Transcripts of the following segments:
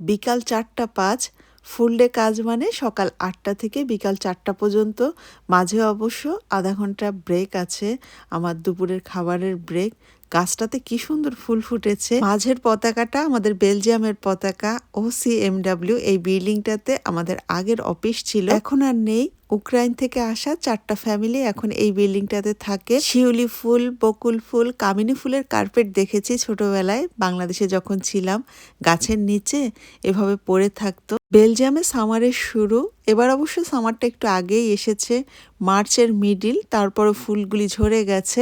বিকাল চারটা পাঁচ ফুল ডে কাজ মানে সকাল আটটা থেকে বিকাল চারটা পর্যন্ত। মাঝে অবশ্য আধা ঘণ্টা ব্রেক আছে, আমার দুপুরের খাবারের ব্রেক গাছটাতে কি সুন্দর ফুল ফুটেছে। মাঝের পতাকাটা আমাদের বেলজিয়ামের পতাকা ও সি এমডাব্লিউ এই বিল্ডিংটাতে আমাদের আগের অফিস ছিল। এখন আর নেই। উক্রাইন থেকে আসা চারটা ফ্যামিলি এখন এই বিল্ডিংটাতে থাকে। শিউলি ফুল, বকুল ফুল, কামিনী ফুলের কার্পেট দেখেছি ছোটবেলায়। বাংলাদেশে যখন ছিলাম, গাছের নিচে এভাবে পড়ে থাকতো। বেলজিয়ামে সামারের শুরু। এবার অবশ্য সামারটা একটু আগেই এসেছে। মার্চের মিডিল তারপরে ফুলগুলি ঝরে গেছে।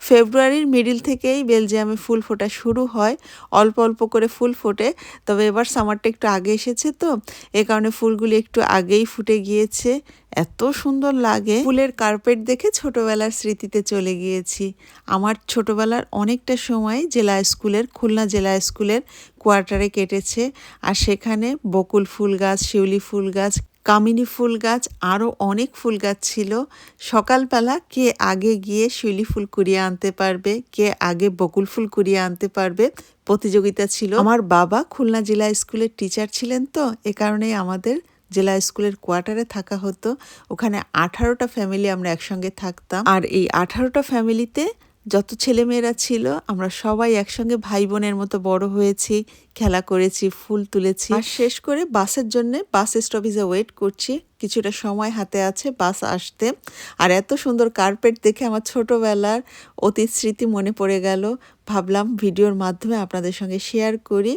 ফেব্রুয়ারির মিডিল থেকেই বেলজিয়ামে ফুল ফোটা শুরু হয়। অল্প অল্প করে ফুল ফোটে। তবে এবার সামারটা একটু আগে এসেছে তো। এ কারণে ফুলগুলি একটু আগেই ফুটে গিয়েছে। এত সুন্দর লাগে। ফুলের কার্পেট দেখে ছোটবেলার স্মৃতিতে চলে গিয়েছি। আমার ছোটবেলার অনেকটা সময় জেলা স্কুলের, খুলনা জেলা স্কুলের কোয়ার্টারে কেটেছে। আর সেখানে বকুল ফুল গাছ শিউলি ফুল গাছ কামিনী ফুল গাছ আরও অনেক ফুল গাছ ছিল। সকালবেলা কে আগে গিয়ে শিউলি ফুল কুড়িয়ে আনতে পারবে? কে আগে বকুল ফুল কুড়িয়ে আনতে পারবে? প্রতিযোগিতা ছিল। আমার বাবা খুলনা জেলা স্কুলের টিচার ছিলেন তো, এ কারণেই আমাদের জেলা স্কুলের কোয়ার্টারে থাকা হতো। ওখানে আঠারোটা ফ্যামিলি আমরা একসঙ্গে থাকতাম। আর এই আঠারোটা ফ্যামিলিতে যত ছেলেমেয়েরা ছিল, আমরা সবাই একসঙ্গে ভাই বোনের মতো বড় হয়েছি, খেলা করেছি, ফুল তুলেছি। আর শেষ করে বাসের জন্য বাস স্টপেজে ওয়েট করছি। কিছুটা সময় হাতে আছে বাস আসতে। আর এত সুন্দর কার্পেট দেখে আমার ছোটবেলার অতীত স্মৃতি মনে পড়ে গেল। ভাবলাম ভিডিওর মাধ্যমে আপনাদের সঙ্গে শেয়ার করি।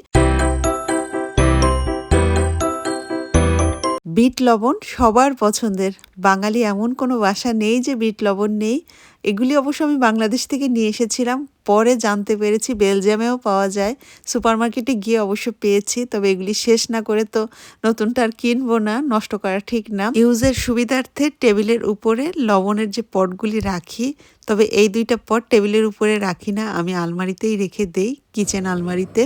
বিট লবণ সবার পছন্দের। বাঙালি এমন কোনো বাসা নেই যে বিট লবণ নেই। এগুলি অবশ্য আমি বাংলাদেশ থেকে নিয়ে এসেছিলাম। পরে জানতে পেরেছি বেলজিয়ামেও পাওয়া যায়। সুপারমার্কেটে গিয়ে অবশ্য পেয়েছি, তবে এগুলি শেষ না করে তো নতুনটা আর কিনবো না, নষ্ট করা ঠিক না। ইউজের সুবিধার্থে টেবিলের উপরে লবণের যে পটগুলি রাখি, তবে এই দুইটা পট টেবিলের উপরে রাখি না, আমি আলমারিতেই রেখে দেই, কিচেন আলমারিতে।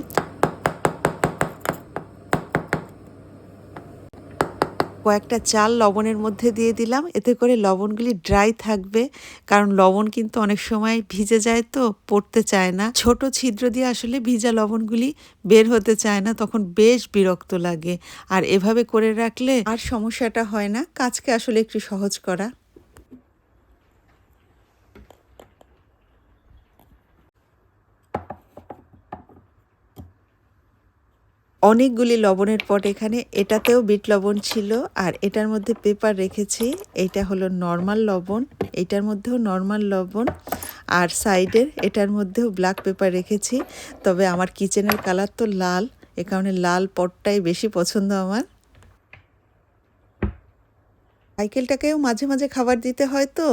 কয়েকটা চাল লবণের মধ্যে দিয়ে দিলাম। এতে করে লবণগুলি ড্রাই থাকবে। কারণ লবণ কিন্তু অনেক সময় ভিজে যায় তো, পড়তে চায় না। ছোট ছিদ্র দিয়ে আসলে ভিজা লবণগুলি বের হতে চায় না, তখন বেশ বিরক্ত লাগে। আর এভাবে করে রাখলে আর সমস্যাটা হয় না। কাজকে আসলে একটু সহজ করা। অনেকগুলি লবণের পট এখানে। এটাতেও বিট লবণ ছিল, আর এটার মধ্যে পেপার রেখেছি। এটা হলো নর্মাল লবণ, এটার মধ্যেও নর্মাল লবণ, আর সাইডের এটার মধ্যেও ব্ল্যাক পেপার রেখেছি। তবে আমার কিচেনের কালার তো লাল, এ কারণে লাল পটটাই বেশি পছন্দ আমার। সাইকেলটাকেও মাঝে মাঝে খাবার দিতে হয় তো।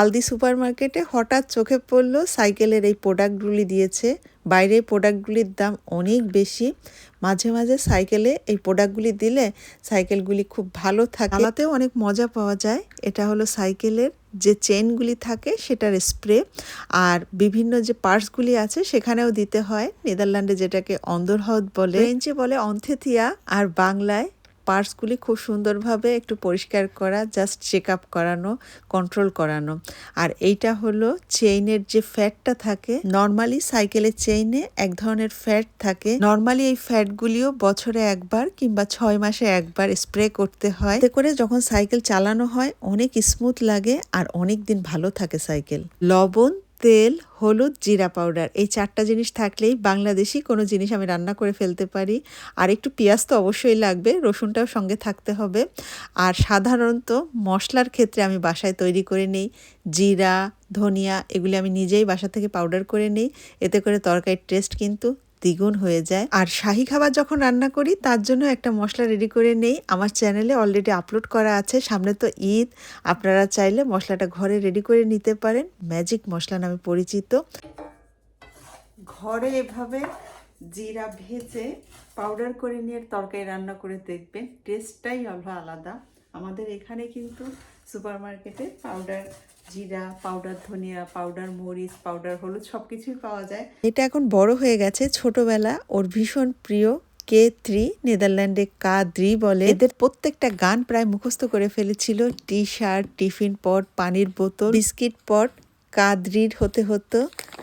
আলদি সুপার মার্কেটে হঠাৎ চোখে পড়ল সাইকেলের এই প্রোডাক্টগুলি দিয়েছে। বাইরে প্রোডাক্টগুলির দাম অনেক বেশি। মাঝে মাঝে সাইকেলে এই প্রোডাক্টগুলি দিলে সাইকেলগুলি খুব ভালো থাকে। চালাতেও অনেক মজা পাওয়া যায়। এটা হলো সাইকেলের যে চেনগুলি থাকে সেটার স্প্রে আর বিভিন্ন যে পার্টসগুলি আছে সেখানেও দিতে হয়। নেদারল্যান্ডে যেটাকে অন্দরহদ বলে ফ্রেঞ্চে বলে অন্থেথিয়া আর বাংলায় পার্টসগুলি খুব সুন্দরভাবে একটু পরিষ্কার করা জাস্ট চেক আপ করানো কন্ট্রোল করানো। আর এইটা হলো চেইনের যে ফ্যাটটা থাকে নর্মালি সাইকেলের চেইনে এক ধরনের ফ্যাট থাকে। নর্মালি এই ফ্যাটগুলিও বছরে একবার কিংবা ছয় মাসে একবার স্প্রে করতে হয়। এতে করে যখন সাইকেল চালানো হয়, অনেক স্মুথ লাগে আর অনেক দিন ভালো থাকে সাইকেল লবণ তেল, হলুদ, জিরা পাউডার। এই চারটা জিনিস থাকলেই বাংলাদেশি কোনো জিনিস আমি রান্না করে ফেলতে পারি। আর একটু পেঁয়াজ তো অবশ্যই লাগবে, রসুনটাও সঙ্গে থাকতে হবে। আর সাধারণত মশলার ক্ষেত্রে আমি বাসায় তৈরি করে নিই। জিরা, ধনিয়া, এগুলি আমি নিজেই বাসা থেকে পাউডার করে নিই। এতে করে তরকারির টেস্ট কিন্তু দ্বিগুণ হয়ে যায়। আর শাহি খাবার যখন রান্না করি, তার জন্য একটা মশলা রেডি করে নেই। আমার চ্যানেলে অলরেডি আপলোড করা আছে। সামনে তো ঈদ। আপনারা চাইলে মশলাটা ঘরে রেডি করে নিতে পারেন। ম্যাজিক মশলা নামে পরিচিত। ঘরে এভাবে জিরা ভেজে পাউডার করে নিয়ে তরকারি রান্না করে দেখবেন। টেস্টটাই আলাদা। আমাদের এখানে কিন্তু সুপার মার্কেটে পাউডার জিরা পাউডার ধনিয়া পাউডার মরিচ পাউডার হলুদ সব কিছুই পাওয়া যায়। এটা এখন বড় হয়ে গেছে। ছোটবেলা ওর ভীষণ প্রিয় কে থ্রি, নেদারল্যান্ডে কা দ্রি বলে। এদের প্রত্যেকটা গান প্রায় মুখস্থ করে ফেলেছিল। টি শার্ট টিফিন পট, পানির বোতল, বিস্কিট পট কাদ্রির হতে হতো।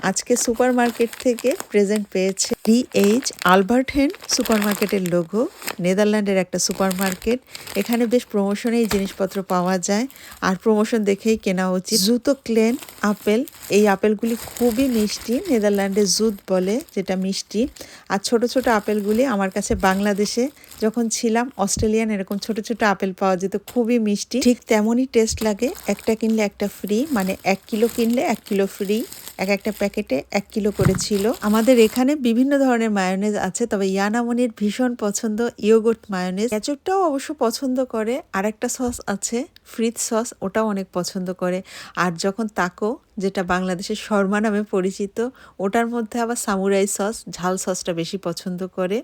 আজকে সুপার মার্কেট থেকে প্রেজেন্ট পেয়েছে। ডিএইচ আলবার্ট হেন সুপারমার্কেটের লোগো নেদারল্যান্ডের একটা সুপারমার্কেট এখানে বেশ প্রমোশনে এই জিনিসপত্র পাওয়া যায়। আর প্রমোশন দেখেই কেনা উচিত। জুতো ক্লেন আপেল এই আপেলগুলি খুবই মিষ্টি নেদারল্যান্ডে জুত বলে, যেটা মিষ্টি। আর ছোট ছোট আপেলগুলি আমার কাছে বাংলাদেশে, যখন ছিলাম অস্ট্রেলিয়ান এরকম ছোট ছোট আপেল পাওয়া যেত, খুবই মিষ্টি। ঠিক তেমনই টেস্ট লাগে, একটা কিনলে একটা ফ্রি মানে এক কিলো কিনলে এক কিলো ফ্রি এক একটা প্যাকেটে এক কিলো করে ছিল। আমাদের এখানে বিভিন্ন ধরনের মায়োনেজ আছে, তবে ইয়ানামনির ভীষণ পছন্দ ইয়োগর্ট মায়োনেজ কেচপটাও অবশ্য পছন্দ করে আর একটা সস আছে ফ্রিজ সস ওটাও অনেক পছন্দ করে। আর যখন তাকো, যেটা বাংলাদেশের শর্মা নামে পরিচিত, ওটার মধ্যে আবার সামুরাই সস ঝাল সসটা বেশি পছন্দ করে।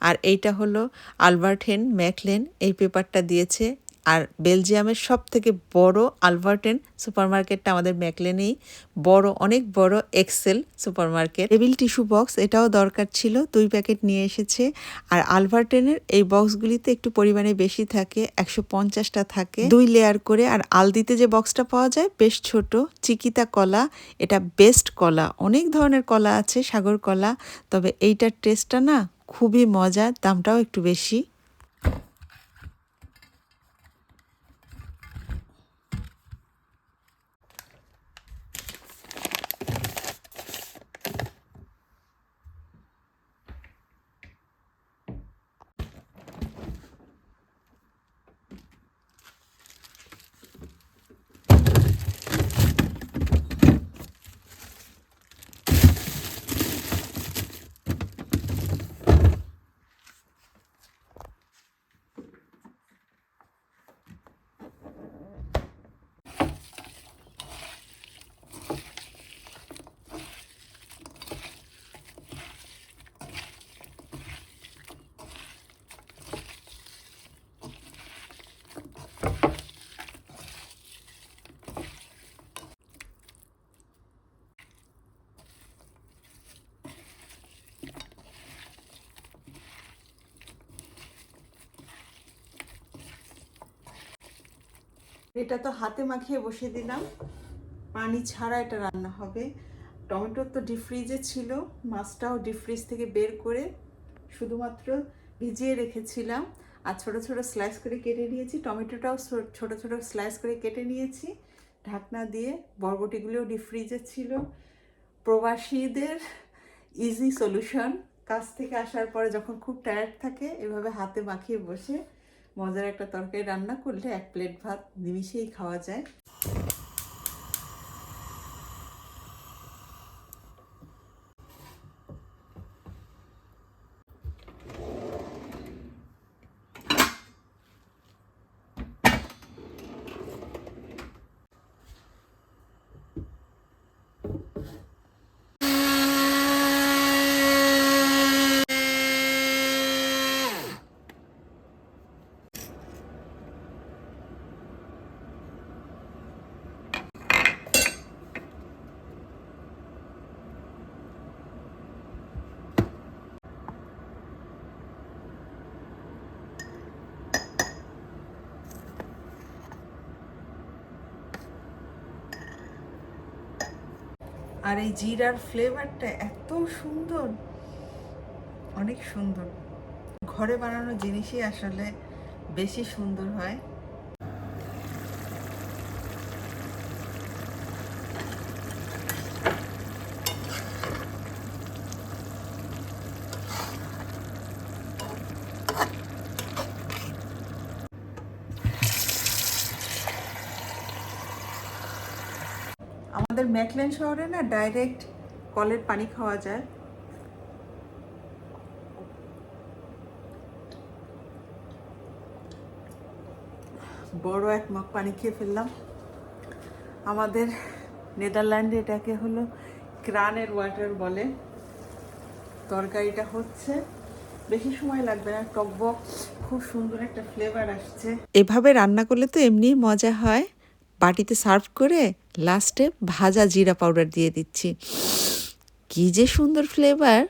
আর এইটা হলো আলবার্ট হেন ম্যাকলেন, এই পেপারটা দিয়েছে আর বেলজিয়ামের সব থেকে বড় আলবার্টেন সুপারমার্কেটটা আমাদের ম্যাকলেনেই। বড়, অনেক বড় Excel supermarket. Table tissue box, এটাও দরকার ছিল, দুই প্যাকেট নিয়ে এসেছে। আর আলবার্টেনের এই বক্সগুলিতে একটু পরিমাণে বেশি থাকে, একশো পঞ্চাশটা থাকে। দুই লেয়ার করে, আর আলদিতে যে বক্সটা পাওয়া যায়, বেশ ছোট, চিকিতা কলা, এটা বেস্ট কলা। অনেক ধরনের কলা আছে, সাগর কলা, তবে এইটার টেস্টটা না খুবই মজা দামটাও একটু বেশি। এটা তো হাতে মাখিয়ে বসিয়ে দিলাম। পানি ছাড়া এটা রান্না হবে। টমেটো তো ডিপ ফ্রিজে ছিল। মাছটাও ডিপ ফ্রিজ থেকে বের করে শুধুমাত্র ভিজিয়ে রেখেছিলাম। আর ছোট ছোট স্লাইস করে কেটে নিয়েছি। টমেটোটাও ছোট ছোট স্লাইস করে কেটে নিয়েছি। ঢাকনা দিয়ে বরবটিগুলোও ডিপ ফ্রিজে ছিল। প্রবাসীদের ইজি সলিউশন কাজ থেকে আসার পরে যখন খুব টায়ার্ড থাকে, এভাবে হাতে মাখিয়ে বসে মজার একটা তরকারি রান্না করলে এক প্লেট ভাত নিমিশেই খাওয়া যায়। আর এই জিরার ফ্লেভারটা এত সুন্দর। অনেক সুন্দর। ঘরে বানানো জিনিসই আসলে বেশি সুন্দর হয়। আমাদের ম্যাকলেন শহরে না ডাইরেক্ট কলের পানি খাওয়া যায়। বড় এক মগ পানি খেয়ে ফেললাম। আমাদের নেদারল্যান্ডে এটাকে হলো ক্রানের ওয়াটার বলে। তরকারিটা হচ্ছে, বেশি সময় লাগবে না, টকবক, খুব সুন্দর একটা ফ্লেভার আসছে। এভাবে রান্না করলে তো এমনি মজা হয়। বাটিতে সার্ভ করে লাস্টে ভাজা জিরা পাউডার দিয়ে দিচ্ছি। কী যে সুন্দর ফ্লেভার